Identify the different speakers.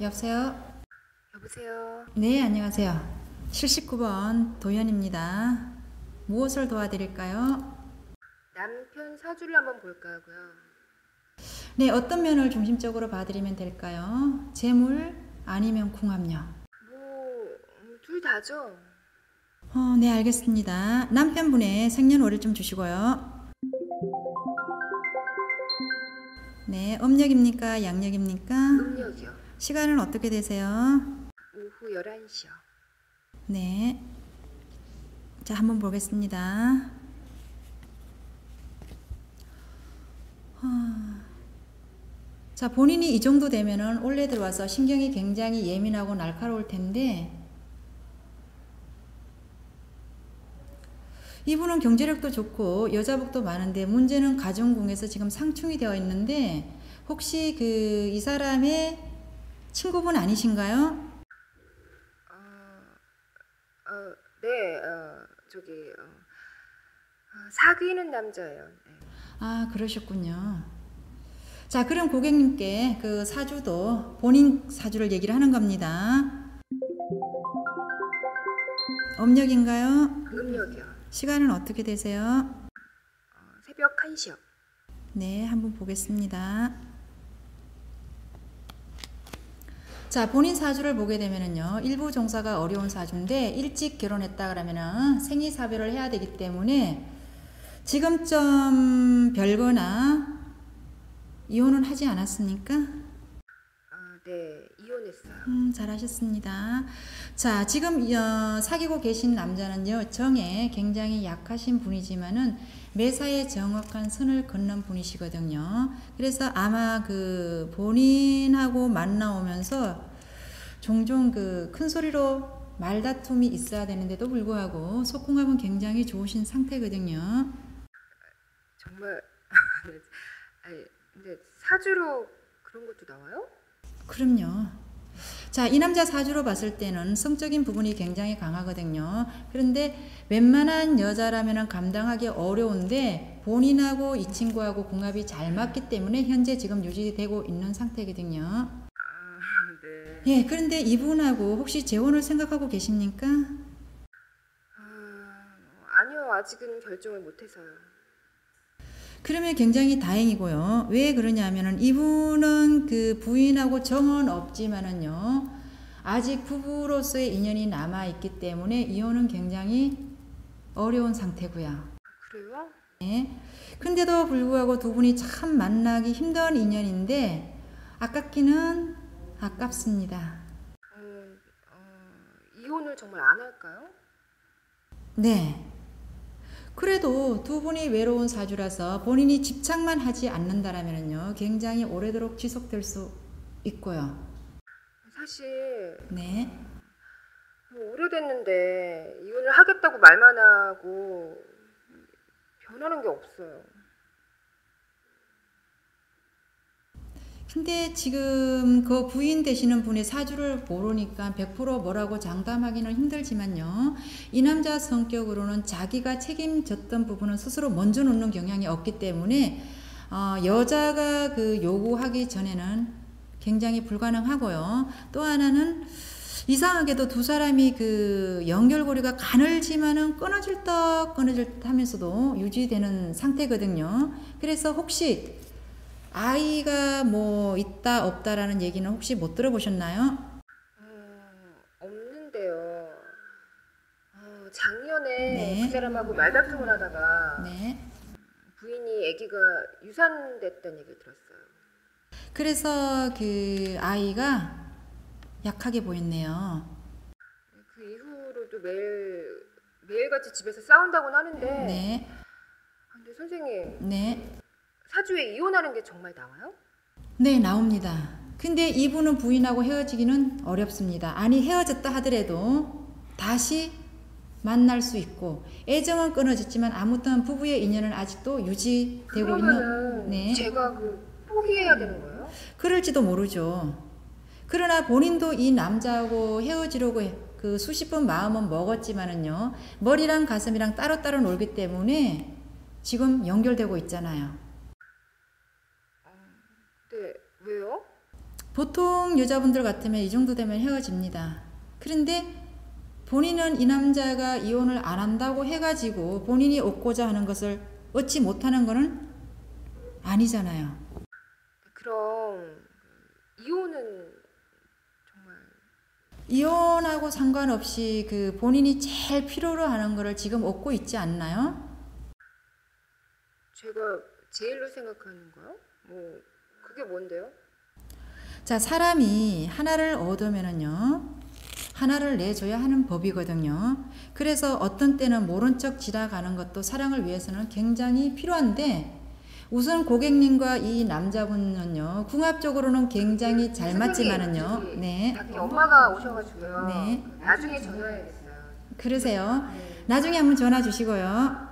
Speaker 1: 여보세요?
Speaker 2: 여보세요.
Speaker 1: 네, 안녕하세요. 79번 도연입니다. 무엇을 도와드릴까요?
Speaker 2: 남편 사주를 한번 볼까 하고요.
Speaker 1: 네, 어떤 면을 중심적으로 봐드리면 될까요? 재물 아니면 궁합력?
Speaker 2: 뭐, 둘 다죠.
Speaker 1: 어, 네, 알겠습니다. 남편분의 생년월일 좀 주시고요. 네, 음력입니까? 양력입니까?
Speaker 2: 음력이요.
Speaker 1: 시간은 어떻게 되세요?
Speaker 2: 오후 11시요.
Speaker 1: 네. 자, 한번 보겠습니다. 아. 자, 본인이 이 정도 되면은 올해 들어와서 신경이 굉장히 예민하고 날카로울 텐데, 이분은 경제력도 좋고 여자복도 많은데 문제는 가정궁에서 지금 상충이 되어 있는데 혹시 그 이 사람의 친구분 아니신가요?
Speaker 2: 어, 어, 네, 어, 저기, 어, 어, 사귀는 남자예요. 네.
Speaker 1: 아, 그러셨군요. 자, 그럼 고객님께 그 사주도 본인 사주를 얘기를 하는 겁니다. 음력인가요?
Speaker 2: 음력이요.
Speaker 1: 시간은 어떻게 되세요?
Speaker 2: 어, 새벽 1시요.
Speaker 1: 네, 한번 보겠습니다. 자, 본인 사주를 보게 되면은요, 일부 종사가 어려운 사주인데, 일찍 결혼했다 그러면은 생이사별을 해야 되기 때문에, 지금쯤 별거나 이혼은 하지 않았습니까?
Speaker 2: 어, 네, 이혼했어요.
Speaker 1: 음, 잘하셨습니다. 자, 지금 어, 사귀고 계신 남자는요, 정에 굉장히 약하신 분이지만은 매사에 정확한 선을 긋는 분이시거든요. 그래서 아마 그 본인하고 만나오면서 종종 그 큰 소리로 말다툼이 있어야 되는데도 불구하고 속궁합은 굉장히 좋으신 상태거든요.
Speaker 2: 정말, 아니, 근데 사주로 그런 것도 나와요?
Speaker 1: 그럼요. 자, 이 남자 사주로 봤을 때는 성적인 부분이 굉장히 강하거든요. 그런데 웬만한 여자라면 감당하기 어려운데 본인하고 이 친구하고 궁합이 잘 맞기 때문에 현재 지금 유지되고 있는 상태거든요.
Speaker 2: 아, 네.
Speaker 1: 예, 그런데 이분하고 혹시 재혼을 생각하고 계십니까?
Speaker 2: 아, 아니요, 아직은 결정을 못해서요.
Speaker 1: 그러면 굉장히 다행이고요. 왜 그러냐면은 이분은 그 부인하고 정은 없지만은요. 아직 부부로서의 인연이 남아 있기 때문에 이혼은 굉장히 어려운 상태고요.
Speaker 2: 그래요?
Speaker 1: 네. 근데도 불구하고 두 분이 참 만나기 힘든 인연인데 아깝기는 아깝습니다.
Speaker 2: 어, 어, 이혼을 정말 안 할까요?
Speaker 1: 네. 그래도 두 분이 외로운 사주라서 본인이 집착만 하지 않는다라면요 굉장히 오래도록 지속될 수 있고요.
Speaker 2: 사실
Speaker 1: 네.
Speaker 2: 뭐 오래됐는데 이혼을 하겠다고 말만 하고 변하는 게 없어요.
Speaker 1: 근데 지금 그 부인 되시는 분의 사주를 모르니까 100% 뭐라고 장담하기는 힘들지만요. 이 남자 성격으로는 자기가 책임졌던 부분은 스스로 먼저 놓는 경향이 없기 때문에 어, 여자가 그 요구하기 전에는 굉장히 불가능하고요. 또 하나는 이상하게도 두 사람이 그 연결고리가 가늘지만은 끊어질 듯 끊어질 듯 하면서도 유지되는 상태거든요. 그래서 혹시 아이가 뭐 있다 없다라는 얘기는 혹시 못 들어보셨나요?
Speaker 2: 음, 없는데요. 어, 작년에
Speaker 1: 네.
Speaker 2: 그 사람하고 말다툼을 하다가
Speaker 1: 네.
Speaker 2: 부인이 아기가 유산됐다는 얘기 들었어요.
Speaker 1: 그래서 그 아이가 약하게 보였네요.
Speaker 2: 그 이후로도 매일 매일같이 집에서 싸운다고는 하는데
Speaker 1: 네.
Speaker 2: 아, 근데 선생님
Speaker 1: 네.
Speaker 2: 사주에 이혼하는 게 정말 나와요?
Speaker 1: 네, 나옵니다. 근데 이분은 부인하고 헤어지기는 어렵습니다. 아니, 헤어졌다 하더라도 다시 만날 수 있고 애정은 끊어졌지만 아무튼 부부의 인연은 아직도 유지되고 있는 네.
Speaker 2: 제가 그 포기해야 되는 거예요?
Speaker 1: 그럴지도 모르죠. 그러나 본인도 이 남자하고 헤어지려고 해- 그 수십 번 마음은 먹었지만은요. 머리랑 가슴이랑 따로따로 놀기 때문에 지금 연결되고 있잖아요.
Speaker 2: 네, 왜요?
Speaker 1: 보통 여자분들 같으면 이 정도 되면 헤어집니다. 그런데 본인은 이 남자가 이혼을 안 한다고 해가지고 본인이 얻고자 하는 것을 얻지 못하는 거는 아니잖아요.
Speaker 2: 그럼 이혼은 정말
Speaker 1: 이혼하고 상관없이 그 본인이 제일 필요로 하는 거를 지금 얻고 있지 않나요?
Speaker 2: 제가 제일로 생각하는 거요? 뭐 그게 뭔데요?
Speaker 1: 자, 사람이 하나를 얻으면은요, 하나를 내줘야 하는 법이거든요. 그래서 어떤 때는 모른 척 지나가는 것도 사랑을 위해서는 굉장히 필요한데, 우선 고객님과 이 남자분은요, 궁합적으로는 굉장히 잘 맞지만은요, 네,
Speaker 2: 엄마가 오셔가지고요.
Speaker 1: 네.
Speaker 2: 나중에 전화해야겠어요.
Speaker 1: 그러세요.
Speaker 2: 네.
Speaker 1: 나중에 한번 전화 주시고요.